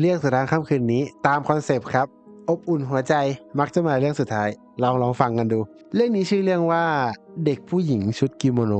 เรื่องสุดท้ายค่ำคืนนี้ ตามคอนเซปต์ครับ อบอุ่นหัวใจมักจะมาเรื่องสุดท้าย ลองลองฟังกันดู เรื่องนี้ชื่อเรื่องว่าเด็กผู้หญิงชุดกิโมโน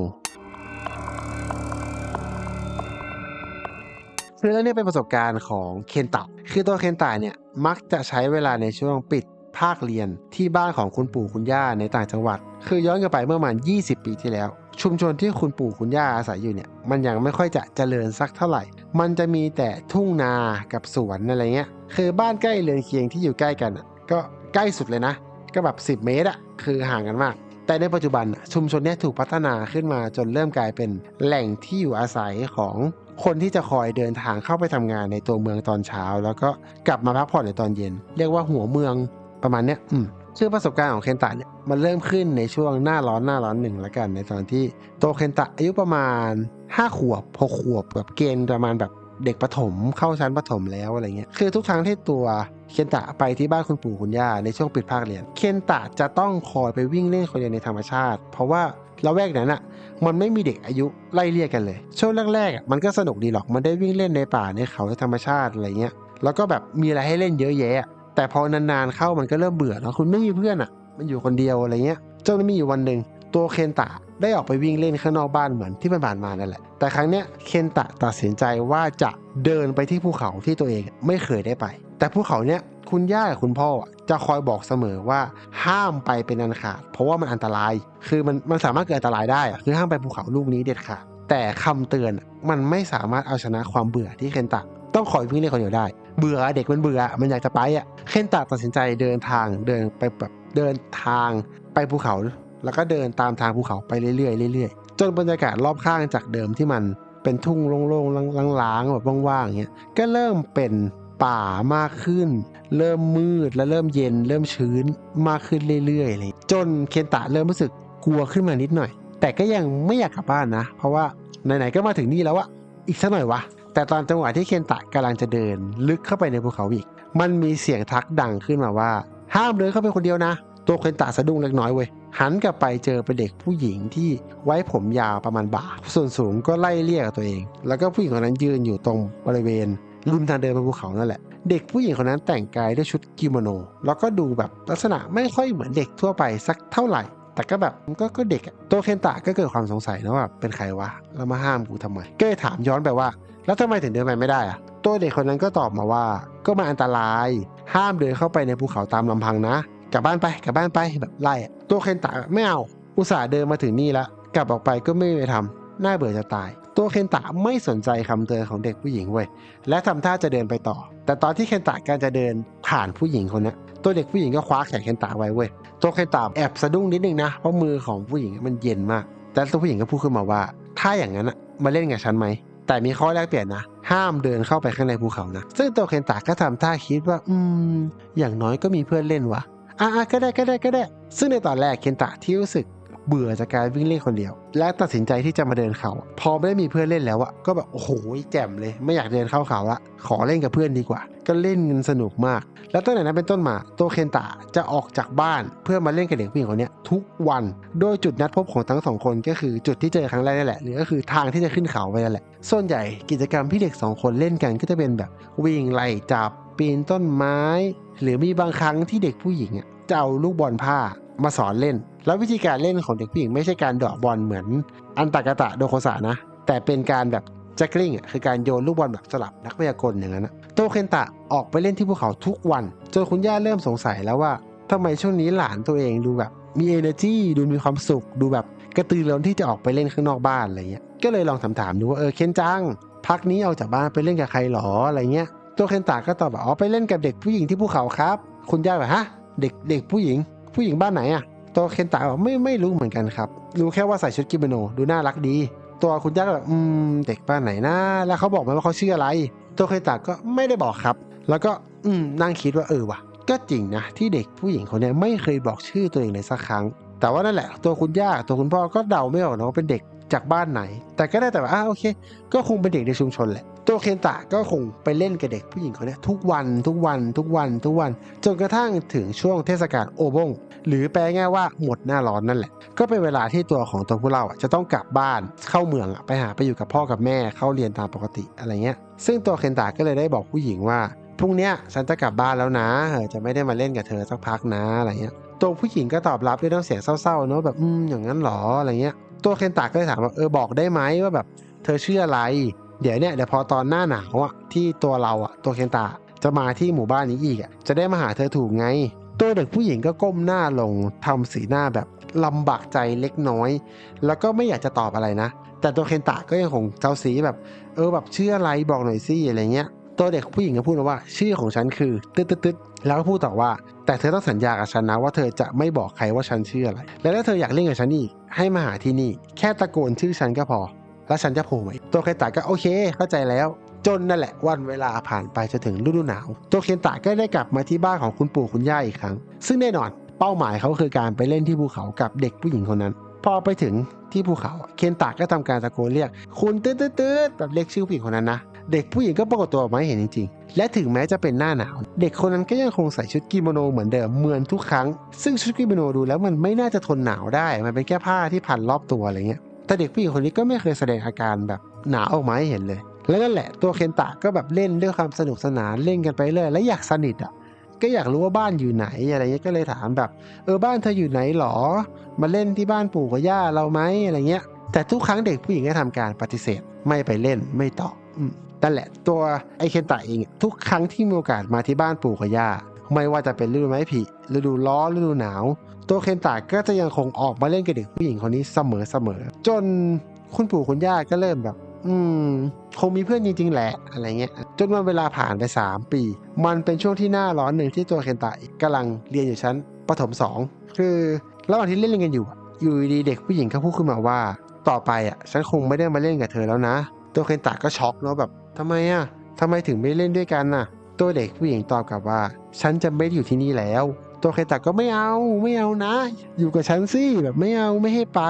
คือเรื่องนี้เป็นประสบการณ์ของเคนตะคือตัวเคนตะเนี่ยมักจะใช้เวลาในช่วงปิดภาคเรียนที่บ้านของคุณปู่คุณย่าในต่างจังหวัด คือย้อนกลับไปเมื่อประมาณ 20 ปีที่แล้ว ชุมชนที่คุณปู่คุณย่าอาศัยอยู่เนี่ย มันยังไม่ค่อยจะเจริญสักเท่าไหร่ มันจะมีแต่ทุ่งนากับสวนอะไรเงี้ย คือบ้านใกล้เรือนเคียงที่อยู่ใกล้กันอะก็ใกล้สุดเลยนะ ก็แบบ 10 เมตรอะคือห่างกันมาก แต่ในปัจจุบันชุมชนนี้ถูกพัฒนาขึ้นมาจนเริ่มกลายเป็นแหล่งที่อยู่อาศัยของคนที่จะคอยเดินทางเข้าไปทำงานในตัวเมืองตอนเช้า แล้วก็กลับมาพักผ่อนในตอนเย็น เรียกว่าหัวเมืองประมาณเนี้ยอืม ซึ่งประสบการณ์ของเคนตะเนี่ยมันเริ่มขึ้นในช่วงหน้าร้อนหน้าร้อนหนึ่งละกัน ในตอนที่โตเคนตะอายุประมาณ 5 ขวบ6ขวบแบบเกณฑ์ประมาณแบบเด็กประถมเข้าชั้นประถมแล้วอะไรเงี้ยคือทุกครั้งที่ตัวเคนตะไปที่บ้านคุณปู่คุณย่าในช่วงปิดภาคเรียนเคนตะจะต้องคอยไปวิ่งเล่นคนเดียวในธรรมชาติ เพราะว่าละแวกนั้นอะมันไม่มีเด็กอายุไล่เรียกกันเลย ช่วงแรกๆมันก็สนุกดีหรอกมันได้วิ่งเล่นในป่าในเขาในธรรมชาติอะไรเงี้ยแล้วก็แบบมีอะไรให้เล่นเยอะแยะ แต่พอนานๆเข้ามันก็เริ่มเบื่อแล้วคุณไม่มีเพื่อนอะ มันอยู่คนเดียวอะไรเงี้ยจนมีอยู่วันหนึ่งตัวเคนตะได้ออกไปวิ่งเล่นข้างนอกบ้านเหมือนที่ผ่านๆมานั่นแหละ แต่ครั้งเนี้ยเคนตะตัดสินใจว่าจะเดินไปที่ภูเขาที่ตัวเองไม่เคยได้ไป แต่ภูเขาเนี้ยคุณย่ากับคุณพ่อจะคอยบอกเสมอว่าห้ามไปเป็นอันขาด เพราะว่ามันอันตราย คือมันมันสามารถเกิดอันตรายได้คือห้ามไปภูเขาลูกนี้เด็ดขาดแต่คำเตือนมันไม่สามารถเอาชนะความเบื่อที่เคนตะต้องคอยวิ่งเล่นคนเดียวได้ เบื่อเด็กมันเบื่อมันอยากจะไปอะเคนตะตัดสินใจเดินทางเดินไปแบบเดินทางไปภูเขา แล้วก็เดินตามทางภูเขาไปเรื่อยๆเรื่อยๆจนบรรยากาศรอบข้างจากเดิมที่มันเป็นทุ่งโล่งๆล้างๆแบบว่างๆเงี้ยก็เริ่มเป็นป่ามากขึ้น เริ่มมืดและเริ่มเย็น เริ่มชื้นมากขึ้นเรื่อยๆเลยจนเคนตะเริ่มรู้สึกกลัวขึ้นมานิดหน่อย แต่ก็ยังไม่อยากกลับบ้านนะ เพราะว่าไหนๆก็มาถึงนี่แล้วอะอีกสักหน่อยวะ แต่ตอนจังหวะที่เคนตะกำลังจะเดิน ลึกเข้าไปในภูเขาอีก มันมีเสียงทักดังขึ้นมาว่า ห้ามเดินเข้าไปคนเดียวนะ ตัวเคนตะสะดุ้งเล็กน้อยเว้ยหันกลับไปเจอเป็นเด็กผู้หญิงที่ไว้ผมยาวประมาณบ่า ส่วนสูงก็ไล่เรียกตัวเอง แล้วก็ผู้หญิงคนนั้นยืนอยู่ตรงบริเวณริมทางเดินไปภูเขานั่นแหละ เด็กผู้หญิงคนนั้นแต่งกายด้วยชุดกิโมโน แล้วก็ดูแบบลักษณะไม่ค่อยเหมือนเด็กทั่วไปสักเท่าไหร่ แต่ก็แบบก็ก็เด็กตัวเคนตะก็เกิดความสงสัยนะว่าเป็นใครวะแล้วมาห้ามกูทำไม ก็เลยถามย้อนไปว่า แล้วทำไมถึงเดินไปไม่ได้อะตัวเด็กคนนั้นก็ตอบมาว่า ก็มันอันตราย ห้ามเดินเข้าไปในภูเขาตามลำพังนะกลับบ้านไปกลับบ้านไปแบบไล่ตัวเคนตะไม่เอาอุตส่าห์เดินมาถึงนี่แล้วกลับออกไปก็ไม่ไปทำน่าเบื่อจะตาย ตัวเคนตะไม่สนใจคำเตือนของเด็กผู้หญิงเว้ยและทำท่าจะเดินไปต่อ แต่ตอนที่เคนตะการจะเดินผ่านผู้หญิงคนนี้ตัวเด็กผู้หญิงก็คว้าแขนเคนตะไว้เว้ย ตัวเคนตะแอบสะดุ้งนิดนึงนะ เพราะมือของผู้หญิงมันเย็นมาก แต่ตัวผู้หญิงก็พูดขึ้นมาว่า ถ้าอย่างนั้นมาเล่นกับฉันไหม แต่มีข้อแรกเปลี่ยนนะ ห้ามเดินเข้าไปข้างในภูเขานะ ซึ่งตัวเคนตาก็ทำท่าคิดว่า อืม อย่างน้อยก็มีเพื่อนเล่นวะอะก็ได้ก็ได้ก็ได้ ซึ่งในตอนแรกเคนตาที่รู้สึก เบื่อจากการวิ่งเล่นคนเดียว และตัดสินใจที่จะมาเดินเขา พอไม่ได้มีเพื่อนเล่นแล้วอะก็แบบโอ้โหแจ่มเลย ไม่อยากเดินเข้าเขาละขอเล่นกับเพื่อนดีกว่า ก็เล่นกันสนุกมาก แล้วตั้งแต่นั้นเป็นต้นมาตัวเคนตะจะออกจากบ้านเพื่อมาเล่นกับเด็กผู้หญิงคนนี้ทุกวัน โดยจุดนัดพบของทั้งสองคนก็คือจุดที่เจอครั้งแรกนั่นแหละหรือก็คือทางที่จะขึ้นเขาไปนั่นแหละส่วนใหญ่กิจกรรมที่เด็กสองคนเล่นกันก็จะเป็นแบบวิ่งไล่จับปีนต้นไม้ หรือมีบางครั้งที่เด็กผู้หญิงอะ จะเอาลูกบอลผ้ามาสอนเล่น แล้ววิธีการเล่นของเด็กผู้หญิงไม่ใช่การเดาะบอลเหมือนอันตากาตะโดโคสะนะ แต่เป็นการแบบจ็คลิงอะคือการโยนลูกบอลแบบสลับนักพยากลอย่างนั้นโตเคนตะออกไปเล่นที่ภูเขาทุกวัน จนคุณย่าเริ่มสงสัยแล้วว่าทำไมช่วงนี้หลานตัวเองดูแบบมี energy ดูมีความสุข ดูแบบกระตือรือร้นที่จะออกไปเล่นข้างนอกบ้านอะไรเงี้ยก็เลยลองถามๆดูว่าเออเคนจังพักนี้ออกจากบ้านไปเล่นกับใครหรออะไรเงี้ยตัวเคนตะก็ตอบว่าอ๋อไปเล่นกับเด็กผู้หญิงที่ภูเขาครับ คุณย่าแบบฮะ เด็กเด็กผู้หญิง ผู้หญิงบ้านไหนอะตัวเคนตะบอกไม่ไม่รู้เหมือนกันครับ รู้แค่ว่าใส่ชุดกิโมโนดูน่ารักดี ตัวคุณย่าก็แบบอืมเด็กบ้านไหนนะแล้วเขาบอกไหมว่าเขาชื่ออะไร ตัวเคนตะก็ไม่ได้บอกครับ แล้วก็อืมนั่งคิดว่าเออว่ะ ก็จริงนะที่เด็กผู้หญิงคนนี้ไม่เคยบอกชื่อตัวเองเลยสักครั้ง แต่ว่านั่นแหละ ตัวคุณย่าตัวคุณพ่อก็เดาไม่ออกนะว่าเป็นเด็ก จากบ้านไหน แต่ก็ได้แต่ว่าอ่าโอเค ก็คงเป็นเด็กในชุมชนแหละตัวเคนตะก็คงไปเล่นกับเด็กผู้หญิงคนเนี้ยทุกวันทุกวันทุกวันทุกวัน จนกระทั่งถึงช่วงเทศกาลโอบง หรือแปลง่ายว่าหมดหน้าร้อนนั่นแหละ ก็เป็นเวลาที่ตัวของตัวผู้เราอะจะต้องกลับบ้านเข้าเมืองไปหาไปอยู่กับพ่อกับแม่เข้าเรียนตามปกติอะไรเงี้ย ซึ่งตัวเคนตะก็เลยได้บอกผู้หญิงว่าพรุ่งนี้ฉันจะกลับบ้านแล้วนะเออจะไม่ได้มาเล่นกับเธอสักพักนะอะไรเงี้ยตัวผู้หญิงก็ตอบรับด้วยน้ำเสียงเศร้าๆเนอะแบบอืมอย่างนั้นเหรออะไรเงี้ย ตัวเคนตะก็เลยถามว่าเออบอกได้ไหมว่าแบบ เธอชื่ออะไร เดี๋ยวเนี่ยเดี๋ยวพอตอนหน้าหนาวอะที่ตัวเราอะ ตัวเคนตะจะมาที่หมู่บ้านนี้อีกอะจะได้มาหาเธอถูกไง ตัวเด็กผู้หญิงก็ก้มหน้าลงทำสีหน้าแบบลำบากใจเล็กน้อย แล้วก็ไม่อยากจะตอบอะไรนะ แต่ตัวเคนตะก็ยังคงเจ้าสีแบบ เออแบบเชื่ออะไรบอกหน่อยสิอะไรเงี้ย ตัวเด็กผู้หญิงก็พูดมาว่า ชื่อของฉันคือตึ๊ดตึ๊ดแล้วก็พูดต่อว่า แต่เธอต้องสัญญากับฉันนะว่าเธอจะไม่บอกใครว่าฉันชื่ออะไร และถ้าเธออยากเล่นกับฉันอีกให้มาหาที่นี่ แค่ตะโกนชื่อฉันก็พอ แล้วฉันจะโผล่มาอีกตัวเคนตะก็โอเค เข้าใจแล้ว จนนั่นแหละวันเวลาผ่านไปจนถึงฤดูหนาวตัวเคนตะก็ได้กลับมาที่บ้านของคุณปู่คุณย่าอีกครั้ง ซึ่งแน่นอนเป้าหมายเขาคือการไปเล่นที่ภูเขากับเด็กผู้หญิงคนนั้น พอไปถึงที่ภูเขาเคนตะก็ทำการตะโกนเรียก คุณตืดตืดตืดแบบเรียกชื่อผู้หญิงคนนั้นนะ เด็กผู้หญิงก็ปรากฏตัวออกมาให้เห็นจริงๆ และถึงแม้จะเป็นหน้าหนาว เด็กคนนั้นก็ยังคงใส่ชุดกิโมโนเหมือนเดิมเหมือนทุกครั้ง ซึ่งชุดกิโมโนดูแล้วมันไม่น่าจะทนหนาวได้ มันเป็นแค่ผ้าที่พันรอบตัวอะไรเงี้ย แต่เด็กผู้หญิงคนนี้ก็ไม่เคยแสดงอาการแบบหนาวออกมาให้เห็นเลย และนั่นแหละตัวเคนตะก็แบบเล่นด้วยความสนุกสนานเล่นกันไปเรื่อยและอยากสนิทอะก็อยากรู้ว่าบ้านอยู่ไหนอะไรเงี้ยก็เลยถามแบบ เออบ้านเธออยู่ไหนหรอ มาเล่นที่บ้านปู่กับย่าเราไหมอะไรเงี้ย แต่ทุกครั้งเด็กผู้หญิงก็ทำการปฏิเสธ ไม่ไปเล่นไม่ตอบนั่นแหละ ตัวไอเคนตะเอง ทุกครั้งที่มีโอกาสมาที่บ้านปู่กับย่าไม่ว่าจะเป็นฤดูไม้ผลิฤดูร้อนฤดูหนาว ตัวเคนตะก็จะยังคงออกมาเล่นกับเด็กผู้หญิงคนนี้เสมอเสมอจนคุณปู่คุณย่าก็เริ่มแบบ อืม คงมีเพื่อนจริงๆแหละอะไรเงี้ย จนวันเวลาผ่านไป 3 ปี มันเป็นช่วงที่หน้าร้อนหนึ่งที่ตัวเคนตะกำลังเรียนอยู่ชั้นประถม 2 คือระหว่างที่เล่นกันอยู่อยู่ดีเด็กผู้หญิงก็พูดขึ้นมาว่า ต่อไปอะฉันคงไม่ได้มาเล่นกับเธอแล้วนะ ตัวเคนตะก็ช็อกเนาะแบบ ทำไมอะทำไมถึงไม่เล่นด้วยกันน่ะ ตัวเด็กผู้หญิงตอบกลับว่า ฉันจะไม่อยู่ที่นี่แล้ว ตัวเคนตะก็ไม่เอาไม่เอานะ อยู่กับฉันสิแบบไม่เอาไม่ให้ไป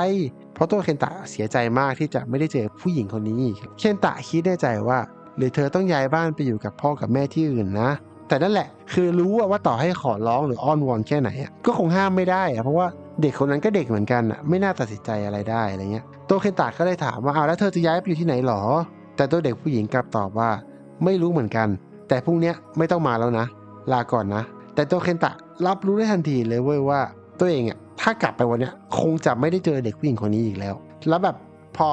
เพราะตัวเคนตะเสียใจมากที่จะไม่ได้เจอผู้หญิงคนนี้เคนตะคิดในใจว่าหรือเธอต้องย้ายบ้านไปอยู่กับพ่อกับแม่ที่อื่นนะ แต่นั่นแหละ คือรู้ว่าต่อให้ขอร้องหรืออ้อนวอนแค่ไหนก็คงห้ามไม่ได้เพราะว่าเด็กคนนั้นก็เด็กเหมือนกันอะไม่น่าตัดสินใจอะไรได้อะไรเงี้ยตัวเคนตะก็เลยถามว่าเอาแล้วเธอจะย้ายไปอยู่ที่ไหนหรอ แต่ตัวเด็กผู้หญิงกลับตอบว่า ไม่รู้เหมือนกัน แต่พรุ่งนี้ไม่ต้องมาแล้วนะ ลาก่อนนะ แต่ตัวเคนตะรับรู้ได้ทันทีเลยเว้ยว่า ตัวเองอะถ้ากลับไปวันนี้คงจะไม่ได้เจอเด็กผู้หญิงคนนี้อีกแล้ว แล้วแบบพอ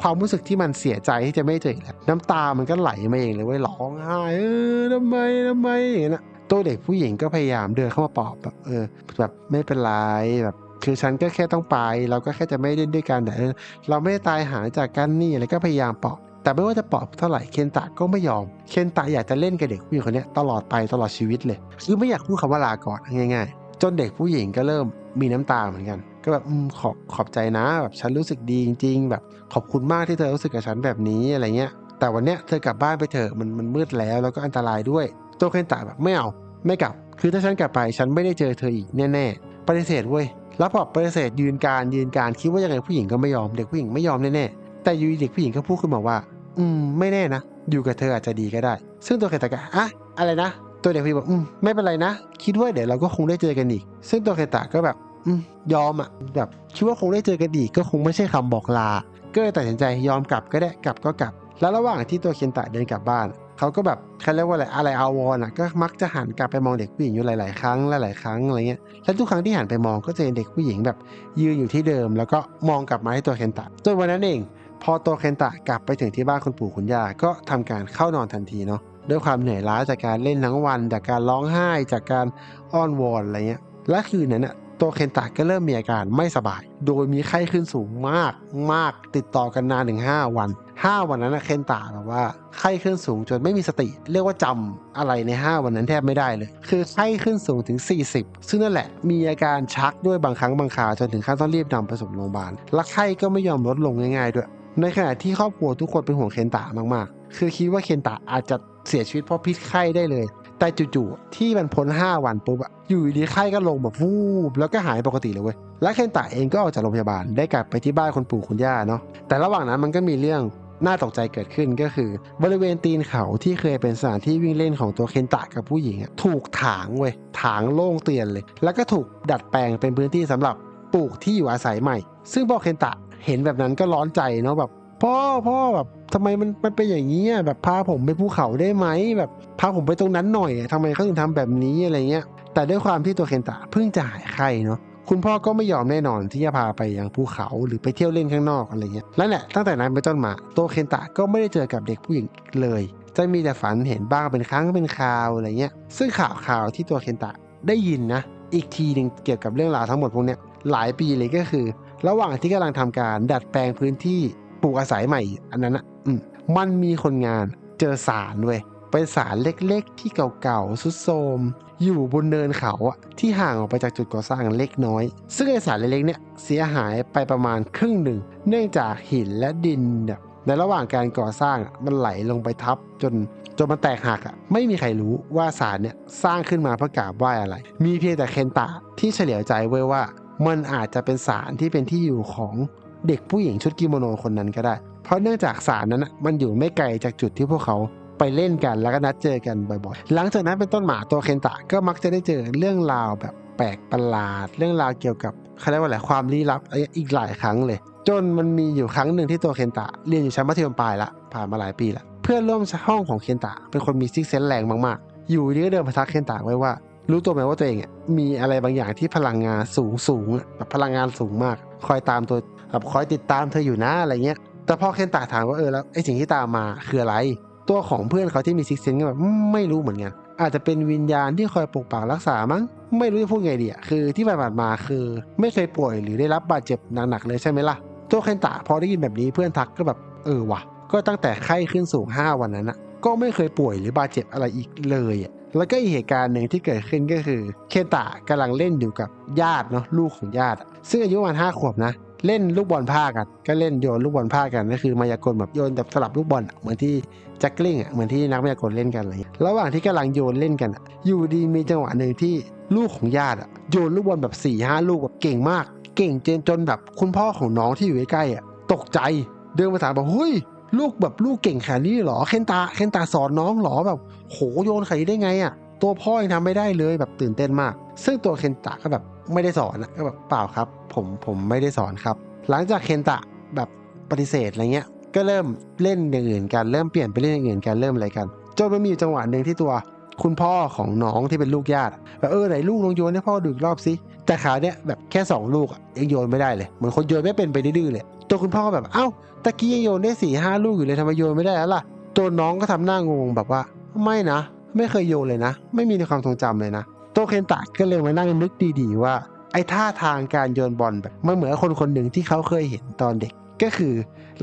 ความรู้สึกที่มันเสียใจที่จะไม่เจออีกแล้วน้ำตามันก็ไหลมาเองเลยเว้ยร้องไห้เออทำไมทำไมอย่างนั้นอะตัวเด็กผู้หญิงก็พยายามเดินเข้ามาปลอบแบบเออแบบไม่เป็นไรแบบคือฉันก็แค่ต้องไป เราก็แค่จะไม่เล่นด้วยกันแต่เออเราไม่ได้ตายหาจากกันนี่อะไรก็พยายามปลอบ แต่ไม่ว่าจะปอบเท่าไหร่เคนตะก็ไม่ยอม เคนตะอยากจะเล่นกับเด็กผู้หญิงคนนี้ตลอดไปตลอดชีวิตเลย คือไม่อยากพูดคำว่าลาก่อนง่าย ๆ จนเด็กผู้หญิงก็เริ่มมีน้ำตาเหมือนกัน ก็แบบอืมขอบขอบใจนะแบบฉันรู้สึกดีจริง ๆ แบบขอบคุณมากที่เธอรู้สึกกับฉันแบบนี้อะไรเงี้ย แต่วันเนี้ยเธอกลับบ้านไปเถอะมันมันมืดแล้วแล้วก็อันตรายด้วยตัวเคนตะแบบไม่เอาไม่กลับ คือถ้าฉันกลับไปฉันไม่ได้เจอเธออีกแน่ๆปฏิเสธเว้ยแล้วพอปฏิเสธยืนการยืนการคิดว่ายังไงผู้หญิงก็ไม่ยอมเด็กผู้หญิงไม่ยอมแน่ๆแต่อยูดีเด็กผู้หญิงก็พูดขึ้นมาว่า อืม ไม่แน่นะ อยู่กับเธออาจจะดีก็ได้ ซึ่งตัวเคตะก็อะอะไรนะ ตัวเด็กผู้หญิงบอกอืมไม่เป็นไรนะ คิดว่าเดี๋ยวเราก็คงได้เจอกันอีก ซึ่งตัวเคตะก็แบบ อืมยอมอะแบบคิดว่าคงได้เจอกันอีกก็คงไม่ใช่คำบอกลา ก็เลยตัดสินใจยอมกลับก็ได้กลับก็กลับ แล้วระหว่างที่ตัวเคนตะเดินกลับบ้านเขาก็แบบเขาเรียกว่าอะไรอะไรอาวรณ์อะก็มักจะหันกลับไปมองเด็กผู้หญิงอยู่หลาย ๆ ครั้งหลายๆครั้งอะไรเงี้ยและทุกครั้งที่หันไปมองก็จะเห็นเด็กผู้หญิงแบบ ยืนอยู่ที่เดิม แล้วก็มองกลับมาที่ตัวเคนตะจนวันนั้นเอง พอตัวเคนตะกลับไปถึงที่บ้านคุณปู่คุณย่าก็ทำการเข้านอนทันทีเนาะด้วยความเหนื่อยล้าจากการเล่นทั้งวัน จากการร้องไห้จากการอ้อนวอนอะไรเงี้ยและคืนนั้นน่ะตัวเคนตะก็เริ่มมีอาการไม่สบาย โดยมีไข้ขึ้นสูงมากมากติดต่อกันนานถึง5วัน 5 วันนั้นนะเคนตะแบบว่าไข้ขึ้นสูงจนไม่มีสติ เรียกว่าจำอะไรใน 5 วันนั้นแทบไม่ได้เลย คือไข้ขึ้นสูงถึง 40 ซึ่งนั่นแหละมีอาการชักด้วยบางครั้งบางคราจนถึงขั้นต้องรีบนำไปส่งโรงพยาบาลและไข้ก็ไม่ยอมลดลงง่ายๆด้วย ในขณะที่ครอบครัวทุกคนเป็นห่วงเคนตะมากๆ คือคิดว่าเคนตะอาจจะเสียชีวิตเพราะพิษไข้ได้เลย แต่จู่ๆที่มันพ้น 5 วันปุ๊บอยู่ดีไข้ก็ลงแบบวูบแล้วก็หายปกติเลยเว้ย และเคนตะเองก็ออกจากโรงพยาบาลได้กลับไปที่บ้านคุณปู่คุณย่าเนาะ แต่ระหว่างนั้นมันก็มีเรื่องน่าตกใจเกิดขึ้นก็คือ บริเวณตีนเขาที่เคยเป็นสถานที่วิ่งเล่นของตัวเคนตะกับผู้หญิงถูกถางเว้ยถางโล่งเตียนเลย แล้วก็ถูกดัดแปลงเป็นพื้นที่สำหรับปลูกที่อยู่อาศัยใหม่ ซึ่งพอเคนตะ เห็นแบบนั้นก็ร้อนใจเนาะแบบพ่อพ่อแบบทำไมมันมันเป็นอย่างนี้อะแบบพาผมไปภูเขาได้ไหมแบบพาผมไปตรงนั้นหน่อยอะทำไมเขาถึงทำแบบนี้อะไรเงี้ย แต่ด้วยความที่ตัวเคนตะเพิ่งจะหายไข้เนาะคุณพ่อก็ไม่ยอมแน่นอนที่จะพาไปยังภูเขาหรือไปเที่ยวเล่นข้างนอกอะไรเงี้ยแล้วแหละตั้งแต่นั้นเป็นต้นมาตัวเคนตะก็ไม่ได้เจอกับเด็กผู้หญิงเลย จะมีแต่ฝันเห็นบ้างเป็นครั้งเป็นคราวอะไรเงี้ย ซึ่งข่าวข่าวที่ตัวเคนตะได้ยินนะ อีกทีหนึ่งเกี่ยวกับเรื่องราวทั้งหมดพวกเนี้ยหลายปีเลยก็คือ ระหว่างที่กำลังทำการดัดแปลงพื้นที่ปลูกอาศัยใหม่ อันนั้นอะอืมมันมีคนงานเจอสารเว้ยเป็นสารเล็กๆ ที่เก่าๆสุดโทมอยู่บนเนินเขาอะที่ห่างออกไปจากจุดก่อสร้างเล็กน้อย ซึ่งไอสารเล็กๆเนี่ยเสียหายไปประมาณครึ่งหนึ่ง เนื่องจากหินและดินเนี่ยในระหว่างการก่อสร้างมันไหลลงไปทับจนจนมันแตกหักอะไม่มีใครรู้ว่าสารเนี่ยสร้างขึ้นมาเพื่อกราบไหว้อะไร มีเพียงแต่เคนตะที่เฉลียวใจไว้ว่า มันอาจจะเป็นสารที่เป็นที่อยู่ของเด็กผู้หญิงชุดกิโมโนคนนั้นก็ได้ เพราะเนื่องจากสารนั้นนะมันอยู่ไม่ไกลจากจุดที่พวกเขาไปเล่นกันแล้วก็นัดเจอกันบ่อยๆ หลังจากนั้นเป็นต้นหมาตัวเคนตะก็มักจะได้เจอเรื่องราวแบบแปลกประหลาด เรื่องราวเกี่ยวกับเขาเรียกว่าอะไรความลี้ลับอีกหลายครั้งเลย จนมันมีอยู่ครั้งหนึ่งที่ตัวเคนตะเรียนอยู่ชั้นมัธยมปลายละผ่านมาหลายปีละเพื่อนร่วมห้องของเคนตะเป็นคนมีซิกเซนแรงมากๆ อยู่ดีก็เดินมาทักเคนตะไว้ว่า รู้ตัวไหมว่าตัวเองมีอะไรบางอย่างที่พลังงานสูงสูงแบบพลังงานสูงมาก คอยตามตัวแบบคอยติดตามเธออยู่นะอะไรเงี้ย แต่พอเคนตะถามว่าเออแล้วไอสิ่งที่ตามมาคืออะไร ตัวของเพื่อนเขาที่มีซิกเซนก็แบบไม่รู้เหมือนกันอาจจะเป็นวิญญาณที่คอยปกปักรักษามั้งไม่รู้จะพูดไงดีอะคือที่ผ่านมาคือ ไม่เคยป่วยหรือได้รับบาดเจ็บหนักๆเลยใช่ไหมล่ะตัวเคนตะพอได้ยินแบบนี้เพื่อนทักก็แบบเออวะก็ตั้งแต่ไข้ขึ้นสูง 5 วันนั้นอะก็ไม่เคยป่วยหรือบาดเจ็บอะไรอีกเลยอะ แล้วก็อีกเหตุการณ์หนึ่งที่เกิดขึ้นก็คือ เคนตะกำลังเล่นอยู่กับญาติเนาะลูกของญาติ ซึ่งอายุประมาณห้าขวบนะเล่นลูกบอลผ้ากัน ก็เล่นโยนลูกบอลผ้ากันก็คือมายากลแบบโยนแบบสลับลูกบอลเหมือนที่แจ็คกลิ้งอะเหมือนที่นักมายากลเล่นกันอะไรอย่างเงี้ยระหว่างที่กำลังโยนเล่นกันอยู่ดีมีจังหวะหนึ่งที่ลูกของญาติอะโยนลูกบอลแบบ4ี่ห้าลูกแบบเก่งมาก เก่งจนจนแบบคุณพ่อของน้องที่อยู่ใกล้ๆอะตกใจเดินมาถามบอกเฮ้ย ลูกแบบลูกเก่งขนาดนี้หรอเคนตาเคนตาสอนน้องหรอแบบ โหโยนขนาดนี้ได้ไงอะ ตัวพ่อยังทำไม่ได้เลยแบบตื่นเต้นมาก ซึ่งตัวเคนตะก็แบบไม่ได้สอนก็แบบเปล่าครับ ผมผมไม่ได้สอนครับ หลังจากเคนตะแบบปฏิเสธอะไรเงี้ย ก็เริ่มเล่นอย่างอื่นกันเริ่มเปลี่ยนไปเล่นอย่างอื่นกันเริ่มอะไรกันจนมันมีจังหวะหนึ่งที่ตัวคุณพ่อของน้องที่เป็นลูกญาติแบบเออไหนลูกลองโยนให้พ่อดูอีกรอบสิแต่ขาวเนี้ยแบบแค่สองลูกอะยังโยนไม่ได้เลยเหมือนคนโยนไม่เป็นไปดื้อเลย ตัวคุณพ่อก็แบบเอ้าตะกี้ยังโยนได้สี่ห้าลูกอยู่เลยทำไมโยนไม่ได้แล้วล่ะ ตัวน้องก็ทำหน้างงแบบว่า ไม่นะ ไม่เคยโยนเลยนะ ไม่มีในความทรงจำเลยนะโตเคนตะก็เลยมานั่งนึกดีๆว่าไอ้ท่าทางการโยนบอลแบบมันเหมือนคนคนหนึ่งที่เขาเคยเห็นตอนเด็ก ก็คือ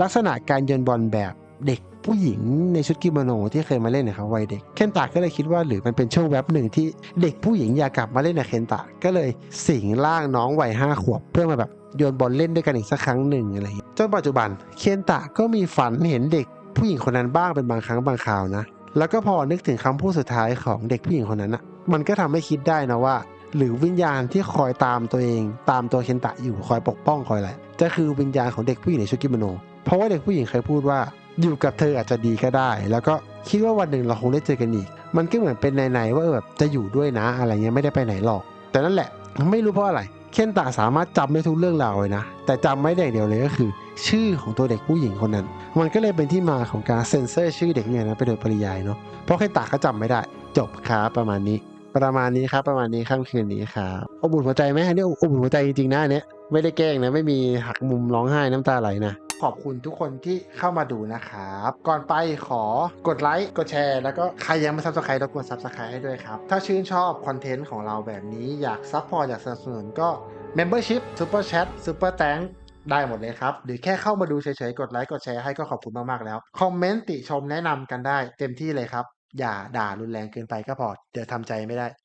ลักษณะการโยนบอลแบบเด็ก ผู้หญิงในชุดกิโมโนที่เคยมาเล่นในเขาวัยเด็กเคนตะก็เลยคิดว่าหรือมันเป็นช่วงแวบหนึ่งที่เด็กผู้หญิงอยากกลับมาเล่นกับเคนตะก็เลยสิงร่างน้องวัยห้าขวบเพื่อมาแบบโยนบอลเล่นด้วยกันอีกสักครั้งหนึ่งอะไรอย่างเงี้ยจนปัจจุบันเคนตะก็มีฝันเห็นเด็กผู้หญิงคนนั้นบ้างเป็นบางครั้งบางคราวนะ แล้วก็พอนึกถึงคำพูดสุดท้ายของเด็กผู้หญิงคนนั้นอะ มันก็ทำให้คิดได้นะว่า หรือวิญญาณที่คอยตามตัวเอง ตามตัวเคนตะอยู่คอยปกป้องคอยอะไรจะคือวิญญาณของเด็กผู้หญิงในชุดกิโมโน เพราะว่าเด็กผู้หญิงเคยพูดว่า อยู่กับเธออาจจะดีก็ได้ แล้วก็คิดว่าวันหนึ่งเราคงได้เจอกันอีก มันก็เหมือนเป็นในๆว่าแบบจะอยู่ด้วยนะอะไรเงี้ยไม่ได้ไปไหนหรอก แต่นั่นแหละไม่รู้เพราะอะไร เคนตะสามารถจำได้ทุกเรื่องราวเลยนะ แต่จำไม่ได้เดียวเลยก็คือ ชื่อของตัวเด็กผู้หญิงคนนั้น มันก็เลยเป็นที่มาของการเซ็นเซอร์ชื่อเด็กเนี่ยนะไปโดยปริยายเนาะ เพราะเคนตะก็จำไม่ได้ จบครับประมาณนี้ ประมาณนี้ครับประมาณนี้ค่ำคืนนี้ครับอบอุ่นหัวใจไหมอันนี้อบอุ่นหัวใจจริงๆนะเนี้ยไม่ได้แกล้งนะไม่มีหักมุมร้องไห้น้ำตาไหลนะ ขอบคุณทุกคนที่เข้ามาดูนะครับ ก่อนไปขอกดไลค์กดแชร์ แล้วก็ใครยังไม่ซับสไครต์รบกวนซับสไครต์ให้ด้วยครับ ถ้าชื่นชอบคอนเทนต์ของเราแบบนี้อยากซัพพอร์ตอยากสนับสนุนก็ Membership Super Chat Super Thank ได้หมดเลยครับ หรือแค่เข้ามาดูเฉยๆ กดไลค์กดแชร์ให้ก็ขอบคุณมากๆแล้ว คอมเมนต์ติชมแนะนำกันได้เต็มที่เลยครับ อย่าด่ารุนแรงเกินไปก็พอ เดี๋ยวทำใจไม่ได้